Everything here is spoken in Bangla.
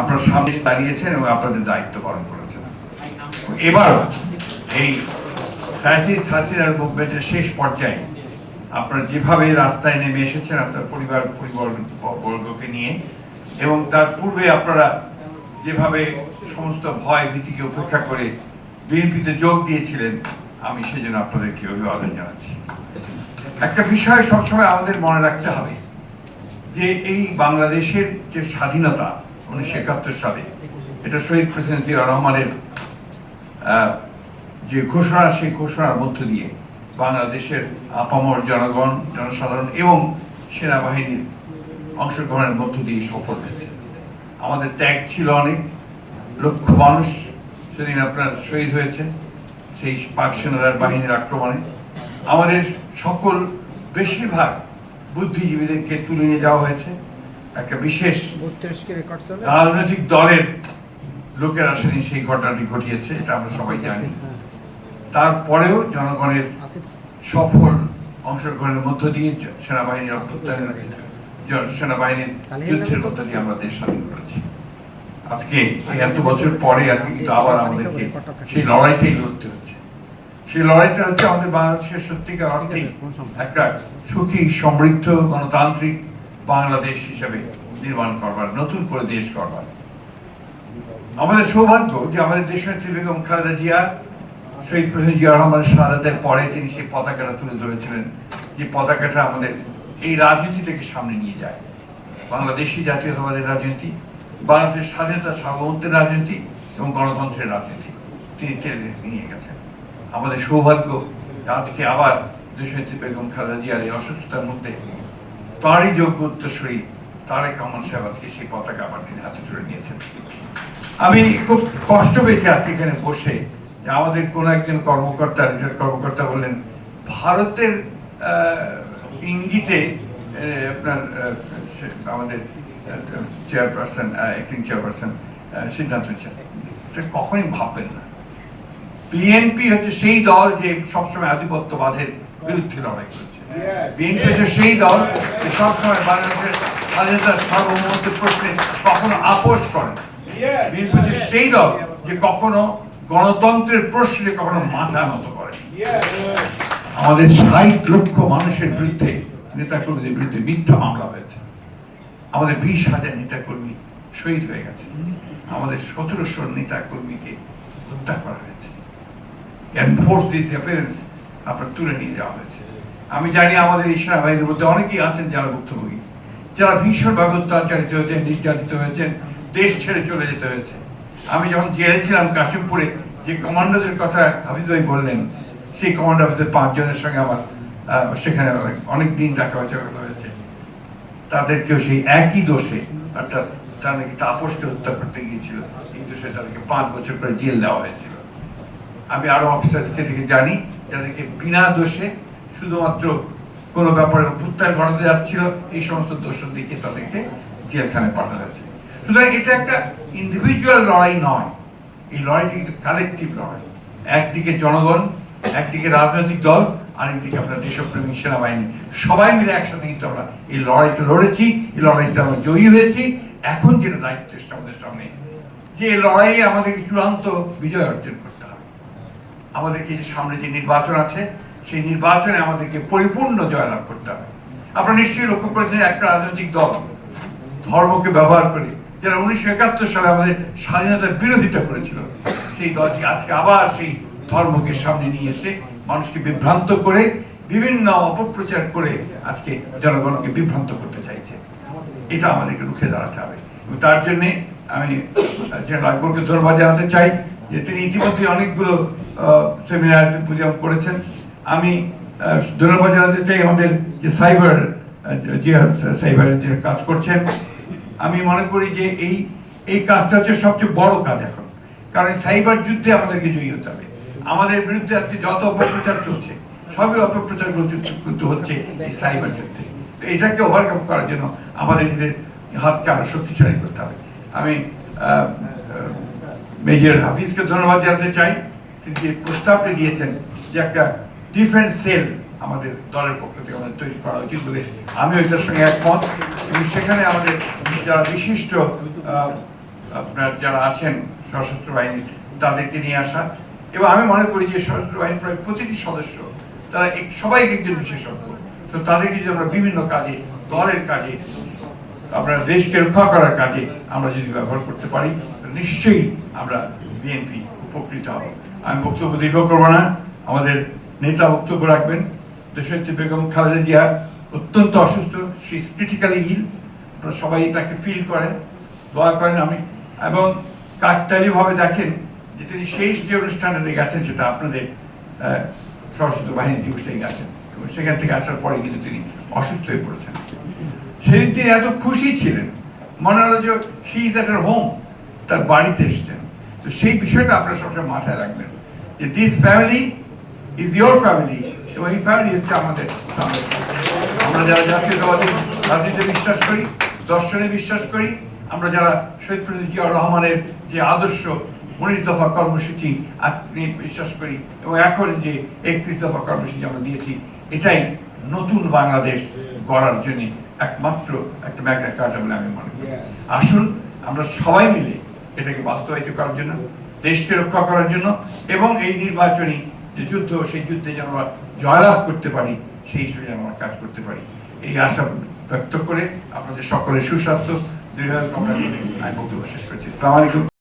আপনার সামনে দাঁড়িয়েছেন এবং আপনাদের দায়িত্ব পালন করেছেন। এবার এই ফ্যাসিস্ট হাসিনার মুভমেন্টের শেষ পর্যায়ে আপনারা যেভাবে রাস্তায় নেমে এসেছেন, আপনার পরিবার পরিবার বর্গকে নিয়ে, এবং তার পূর্বে আপনারা যেভাবে সমস্ত ভয়, ভীতিকে উপেক্ষা করে বিএনপিতে যোগ দিয়েছিলেন, আমি সেজন্য আপনাদেরকে অভিবাদন জানাচ্ছি। একটা বিষয় সবসময় আমাদের মনে রাখতে হবে যে এই বাংলাদেশের যে স্বাধীনতা উনিশশো একাত্তর সালে। এটা শহীদ প্রেসিডেন্ট জিয়া রহমানের যে ঘোষণা, সেই ঘোষণার মধ্য দিয়ে বাংলাদেশের আপামর জনগণ, জনসাধারণ এবং সেনাবাহিনীর অংশগ্রহণের মধ্য দিয়ে সফল হয়েছে। আমাদের ত্যাগ ছিল অনেক, লক্ষ মানুষ সেদিন আপনার শহীদ হয়েছে, সেই পাক সেনাদার বাহিনীর আক্রমণে। আমাদের সকল বেশিরভাগ বুদ্ধিজীবীদেরকে তুলে নিয়ে যাওয়া হয়েছে। একটা বিশেষ রাজনৈতিক দলের লোকেরা সেদিন সেই ঘটনাটি ঘটিয়েছে এটা আমরা সবাই জানি। তারপরেও জনগণের সফল অংশগ্রহণের মধ্য দিয়ে সেনাবাহিনীর অভ্যুত্থানের সেনাবাহিনীর যুদ্ধের মধ্য দিয়ে আমরা দেশ স্বাধীন করেছি। আজকে এত বছর পরে আজকে কিন্তু আবার আমাদেরকে সেই লড়াইটাই লড়তে হচ্ছে। সেই লড়াইটা হচ্ছে আমাদের বাংলাদেশের সত্যিকার অর্থে একটা সুখী সমৃদ্ধ গণতান্ত্রিক বাংলাদেশ হিসেবে নির্মাণ করবার, নতুন করে দেশ করবার। আমাদের সৌভাগ্য যে আমাদের দেশনেত্রী বেগম খালেদা জিয়া, শহীদ প্রেসিডেন্ট জিয়া রহমানের শাহাদাতের পরে তিনি সেই পতাকাটা তুলে ধরেছিলেন, যে পতাকাটা আমাদের এই রাজনীতি থেকে সামনে নিয়ে যায়। বাংলাদেশি জাতীয়তাবাদের রাজনীতি, বাংলাদেশের স্বাধীনতা, সার্বভৌমত্বের রাজনীতি এবং গণতন্ত্রের রাজনীতি তিনি টেনে নিয়ে গেছেন। আমাদের সৌভাগ্য আজকে আবার দেশনেত্রী বেগম খালেদা জিয়ার এই অসুস্থতার মধ্যে তারই যোগ্য উত্তরসূরি তারেক রহমান সাহেব আজকে সেই পতাকা আবার তিনি হাতে তুলে নিয়েছেন। আমি খুব কষ্ট পেয়েছি আজকে এখানে বসে যে আমাদের কোন একজন কর্মকর্তা রিটায়ার্ড কর্মকর্তা বললেন, ভারতের ইঙ্গিতে আপনার আমাদের চেয়ারপারসন অ্যাক্টিং চেয়ারপারসন সিদ্ধান্ত নিচ্ছেন কখনোই ভাববেন না। বিএনপি হচ্ছে সেই দল যে সবসময় আধিপত্যবাদের বিরুদ্ধে লড়াই করছে। বিএনপি হচ্ছে সেই দল, যে সবসময় বাংলাদেশের স্বাধীনতার সার্বভৌমত্ব প্রশ্নে কখনো আপোষ করে। বিএনপি হচ্ছে সেই দল, যে কখনো গণতন্ত্রের প্রশ্নে কখনো মাথা নত করে। আমাদের ষাট লক্ষ মানুষের বিরুদ্ধে নেতাকর্মীদের বিরুদ্ধে মিথ্যা মামলা হয়েছে আমাদের বিশ হাজার নেতাকর্মী শহীদ হয়ে গেছে আমাদের সতেরোশো নেতাকর্মীকে হত্যা করা হয়েছে এনফোর্স দিস অ্যাপিয়ারেন্স আপনার তুলে নিয়ে যাওয়া হয়েছে আমি জানি আমাদের এই সেনাবাহিনীর মধ্যে অনেকেই আছেন যারা ভুক্তভোগী, যারা ভীষণভাবে অত্যাচারিত হয়েছেন, নির্যাতিত হয়েছেন, দেশ ছেড়ে চলে যেতে হয়েছে। আমি যখন জেলে ছিলাম কাশিমপুরে, যে কমান্ডোদের কথা হাফিজ ভাই বললেন, সেই কমান্ডো অফিসের পাঁচজনের সঙ্গে আমার সেখানে অনেক- দিন দেখা হয়েছে, কথা হয়েছে। তাদেরকেও সেই একই দোষে, অর্থাৎ তারা নাকি তাপসকে হত্যা করতে গিয়েছিল, এই দোষে তাদেরকে পাঁচ বছর করে জেল দেওয়া হয়েছিল। আমি আরও অফিসারকে থেকে জানি, যাদেরকে বিনা দোষে শুধুমাত্র কোনো ব্যাপারে উত্তার ঘটাতে যাচ্ছিল, এই সমস্ত দোষ দিকে তাদেরকে জেলখানে পাঠানো হয়েছে। সুতরাং এটা একটা ইন্ডিভিজুয়াল লড়াই নয়। এই লড়াইটা কিন্তু কালেকটিভ লড়াই। একদিকে জনগণ, একদিকে রাজনৈতিক দল আরেকদিকে আপনার দেশপ্রেমিক সেনাবাহিনী। সবাই মিলে একসাথে কিন্তু আমরা এই লড়াইটা লড়েছি, এই লড়াইটা আমরা জয়ী হয়েছি। এখন যেটা দায়িত্ব এসছে আমাদের সামনে, যে লড়াইয়ে আমাদেরকে চূড়ান্ত বিজয় অর্জন করতে হবে। আমাদেরকে সামনে যে নির্বাচন আছে সেই নির্বাচনে আমাদেরকে পরিপূর্ণ জয়লাভ করতে হবে। আপনারা নিশ্চয়ই লক্ষ্য করেছেন, একটা রাজনৈতিক দল ধর্মকে ব্যবহার করে যারা উনিশশো একাত্তর সালে আমাদের স্বাধীনতার বিরোধিতা করেছিল, সেই দলটি আজকে আবার সেই ধর্মকে সামনে নিয়ে এসে মানুষকে বিভ্রান্ত করে, বিভিন্ন অপপ্রচার করে আজকে জনগণকে বিভ্রান্ত করতে চাইছে। এটা আমাদেরকে রুখে দাঁড়াতে হবে। এবং তার জন্যে আমি জেনারেল আকবরকে ধন্যবাদ জানাতে চাই যে তিনি ইতিমধ্যে অনেকগুলো সেমিনার প্রোগ্রাম করেছেন। আমি ধন্যবাদ জানাতে চাই আমাদের যে সাইবার যে সাইবারের যে কাজ করছেন আমি মনে করি যে এই এই কাজটা হচ্ছে সবচেয়ে বড় কাজ এখন। কারণ সাইবার যুদ্ধে আমাদেরকে জয়ী হতে হবে। আমাদের বিরুদ্ধে আজকে যত অপপ্রচার চলছে, সবই যুদ্ধ হচ্ছে এই সাইবার যুদ্ধে। এটাকে ওভারকাম করার জন্য আমাদের এদের হাতকে আরও শক্তিশালী করতে হবে। আমি মেজর হাফিজকে ধন্যবাদ জানাতে চাই। তিনি যে প্রস্তাবটি দিয়েছেন যে একটা ডিফেন্স সেল আমাদের দলের পক্ষ থেকে আমাদের তৈরি করা উচিত বলে আমিও এটার সঙ্গে একমত। এবং সেখানে আমাদের যারা বিশিষ্ট আপনার যারা আছেন সশস্ত্র বাহিনী, তাদেরকে নিয়ে আসা। এবং আমি মনে করি যে সশস্ত্র বাহিনীর প্রায় প্রতিটি সদস্য, তারা সবাই একজন বিশেষজ্ঞ। তো তাদেরকে যদি আমরা বিভিন্ন কাজে, দলের কাজে আমরা দেশকে রক্ষা করার কাজে আমরা যদি ব্যবহার করতে পারি নিশ্চয়ই আমরা বিএনপি উপকৃত হব। আমি বক্তব্য দীর্ঘ করব না। আমাদের নেতা বক্তব্য রাখবেন। দেশনেত্রী বেগম খালেদা জিয়া অত্যন্ত অসুস্থ, সে ক্রিটিক্যালি হিল আপনারা সবাই তাকে ফিল করেন, দোয়া করেন আমি। এবং কাকতালীয়ভাবে দেখেন যে তিনি শেষ যে অনুষ্ঠানে গেছেন সেটা আপনাদের সশস্ত্র বাহিনী দিবসেই গেছেন। এবং সেখান থেকে আসার পরে কিন্তু তিনি অসুস্থ হয়ে পড়েছেন। সেদিন তিনি এত খুশি ছিলেন। মনে হলো যে শি ইজ এট হোম তার বাড়িতে এসছেন। তো সেই বিষয়টা আপনারা সবসময় মাথায় রাখবেন যে this family is your family এবং এই ফ্যামিলি হচ্ছে আমাদের। family। আমরা যারা জাতীয়তাবাদী রাজনীতিতে বিশ্বাস করি দর্শনে বিশ্বাস করি আমরা যারা শহীদ প্রেসিডেন্ট রহমানের যে আদর্শ উনিশ দফা কর্মসূচি আপনি বিশ্বাস করি এবং এখন যে একত্রিশ দফা কর্মসূচি আমরা দিয়েছি এটাই নতুন বাংলাদেশ গড়ার জন্য একমাত্র একটা ম্যাগনা কার্টা বলে আমি মনে করি। আসুন আমরা সবাই মিলে এটাকে বাস্তবায়িত করার জন্য দেশকে রক্ষা করার জন্য এবং এই নির্বাচনী যে যুদ্ধ সেই যুদ্ধে যেন আমরা জয়লাভ করতে পারি, সেই হিসেবে যেন আমরা কাজ করতে পারি। এই আশা ব্যক্ত করে আপনাদের সকলের সুস্বাস্থ্য। দৃঢ় করে আমি বক্তব্য শেষ করেছি। আসসালামু আলাইকুম।